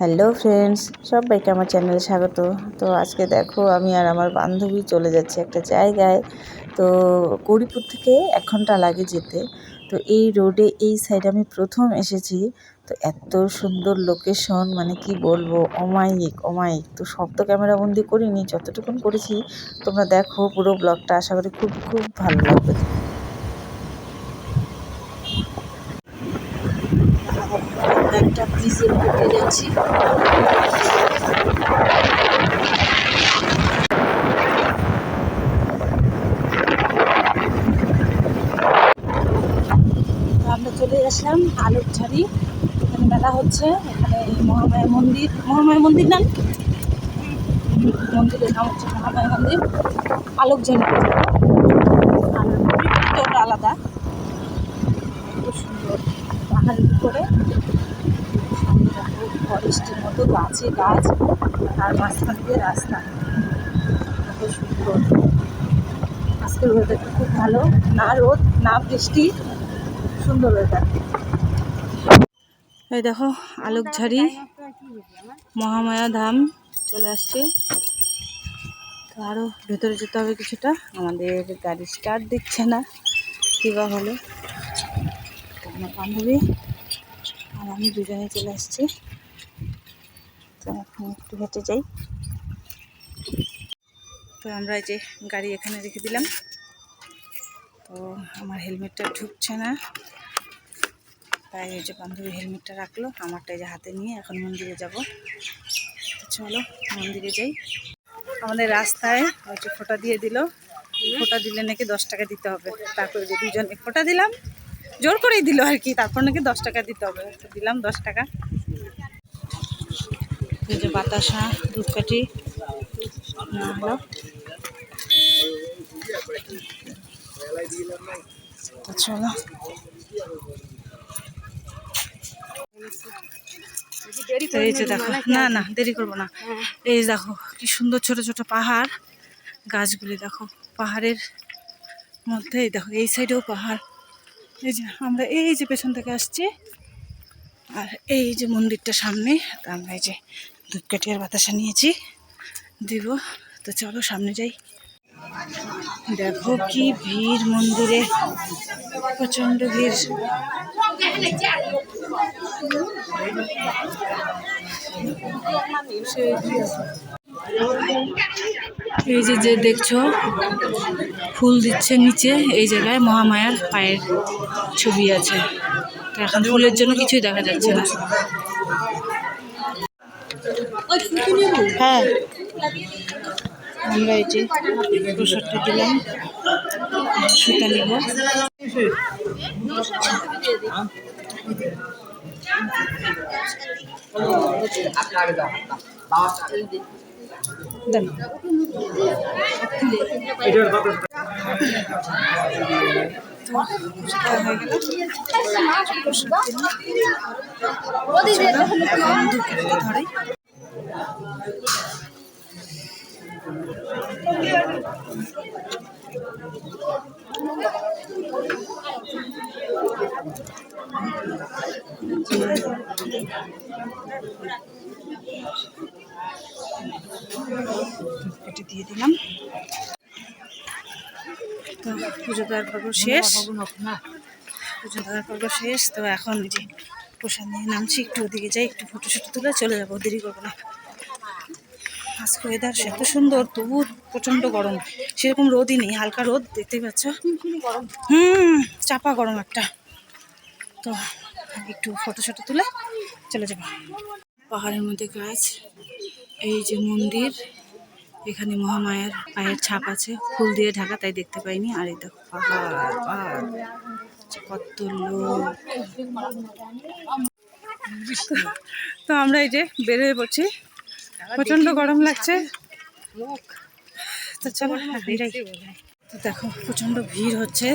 Hello friends, সবাইকে আমার চ্যানেলে স্বাগত। তো আজকে দেখো আমি আর আমার বান্ধবী চলে যাচ্ছি একটা জায়গায়। তো গৌরীপুর থেকে এক ঘণ্টা লাগে যেতে। তো এই রোডে এই সাইডে আমি প্রথম এসেছি। তো এত সুন্দর লোকেশন মানে কি বলব, অমায়িক অমায়িক। তো সব তো ক্যামেরা বন্দি করিনি, যতটুকুন করেছি। তোমরা দেখো পুরো ব্লগটা আশা করি খুব খুব ভালো লাগবে। একটা ব্রিজের উপরে যাচ্ছি। আমরা চলে আসলাম আলোকঝাড়ি। এখানে মেলা হচ্ছে এখানে এই মহামায়া মন্দির। মহামায়া মন্দির নাম মন্দিরের নাম হচ্ছে মহামায়া মন্দির। আলোকঝাড়ি আলাদা। খুব সুন্দর। পাহাড়ের উপরে। ফরেস্টের মতো গাছে গাছ আর মাঝখান দিয়ে রাস্তা। খুব সুন্দর। আজকের ওয়েদারটা খুব ভালো। না রোদ, না বৃষ্টি, সুন্দর ওয়েদার এই দেখো, আলোকঝাড়ি, মহামায়া ধাম চলে আসছে। তো আরও ভেতরে যেতে হবে কিছুটা। আমাদের গাড়ি স্টার্ট দিচ্ছে না। কী বা হলো আমার বান্ধবী আর আমি দুজনে চলে আসছি। তো এখন একটু হেঁটে যাই। তো আমরা এই যে গাড়ি এখানে রেখে দিলাম। তো আমার হেলমেটটা ঢুকছে না। তাই এই যে বান্ধবী হেলমেটটা রাখল, আমারটা যে হাতে নিয়ে এখন মন্দিরে যাব। চলো, মন্দিরে যাই। আমাদের রাস্তায় ওই যে ফোঁটা দিয়ে দিল। ফোঁটা দিলে নাকি দশ টাকা দিতে হবে। তারপরে যে দুজনে ফোঁটা দিলাম, জোর করেই দিল আর কি। তারপর নাকি দশ টাকা দিতে হবে। দিলাম দশ টাকা। এই যে বাতাসা ধূপকাঠি হলো চলো। এই যে দেখো, না না, দেরি করব না। এই দেখো, কি সুন্দর ছোট ছোট পাহাড়। গাছগুলি দেখো, পাহাড়ের মধ্যে দেখো, এই সাইডেও পাহাড়। এই যে আমরা এই যে পেছন থেকে আসছি, আর এই যে মন্দিরটা সামনে আমরা এই যে ধূপকাঠি আর বাতাসা নিয়েছি। দিব। তো চলো সামনে যাই। দেখো কি ভিড় মন্দিরে। প্রচণ্ড ভিড়। এই যে যে দেখছ, ফুল দিচ্ছে নিচে, এই জায়গায় মহামায়ার পায়ের ছবি আছে। এখন ফুলের জন্য কিছুই দেখা যাচ্ছে না। হ্যাঁ। আমরা এই যে প্রসাদটা দিলাম। সুতা নিব। ধরে। কেটে দিয়ে দিলাম। তো পুজো দেওয়ার পর্ব শেষ। পুজো দেওয়ার পর্ব শেষ। তো এখন যে প্রসাদ নিয়ে নামছি, একটু ওদিকে যাই, একটু ফটো শুটো তুলে চলে যাব, দেরি করব না। আজকে ওয়েদার এত সুন্দর তবু প্রচণ্ড গরম। সেরকম রোদই নেই, হালকা রোদ, দেখতেই পাচ্ছ? হুম, চাপা গরম একটা। তো, একটু ফটো শটো তুলে চলে যাব। পাহাড়ের মধ্যে গাছ এই যে মন্দির, এখানে মহামায়ার পায়ের ছাপ আছে, ফুল দিয়ে ঢাকা, তাই দেখতে পাইনি। আর এই দেখো পাহাড় কত লোক। তো আমরা এই যে বেরোয় পড়ছি। প্রচণ্ড গরম লাগছে। তো চলো বেরাই তো দেখো প্রচণ্ড ভিড় হচ্ছে।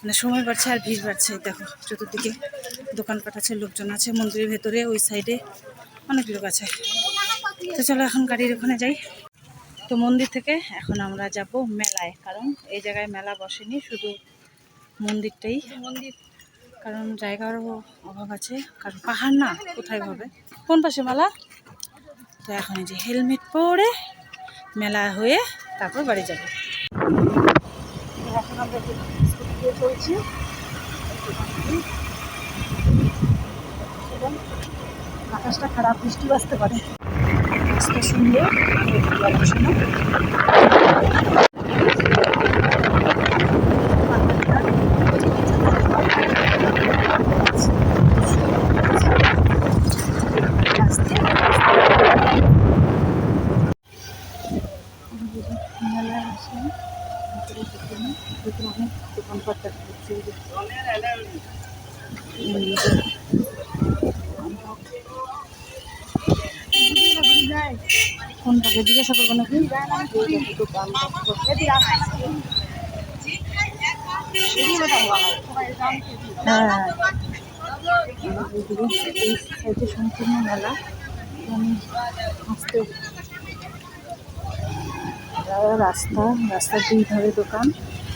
মানে সময় বাড়ছে আর ভিড় বাড়ছে। দেখো চতুর্দিকে দোকানপাট আছে লোকজন আছে মন্দিরের ভেতরে ওই সাইডে অনেক লোক আছে। তো চলো এখন গাড়ির ওখানে যাই। তো মন্দির থেকে এখন আমরা যাব মেলায়। কারণ এই জায়গায় মেলা বসেনি শুধু মন্দিরটাই। মন্দির। কারণ জায়গারও অভাব আছে। কারণ পাহাড় না কোথায় হবে? কোন পাশে মেলা? তো এখন এই যে হেলমেট পরে মেলা হয়ে তারপর বাড়ি যাব। এখন আকাশটা খারাপ, বৃষ্টি আসতে পারে। আজকে সুন্দর গল্প শোনো মেলায় আসে ভিতরে ঢুকে না ভিতরে অনেক দোকানপাট হচ্ছে কোনটাকে জিজ্ঞাসা করব সম্পূর্ণ মেলা রাস্তা রাস্তার দুই ধারে দোকান।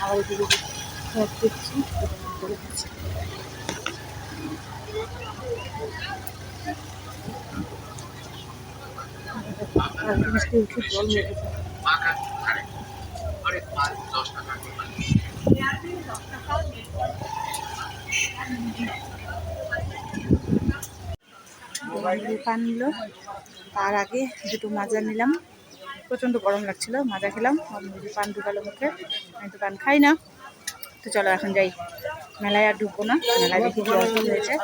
আবার এদিকে দেখছি করে দিচ্ছি আর বৃষ্টি উঠে জল মেরে যায়। বন্ধুরা পান নিল। তার আগে দুটো মাজা নিলাম। প্রচণ্ড গরম লাগছিল, মাজা খেলাম। পান ঢুকালো মুখে। আমি তো পান খাই না। তো চলো এখন যাই। মেলায় আর ঢুকবো না। মেলায় দেখি কি হয়েছে।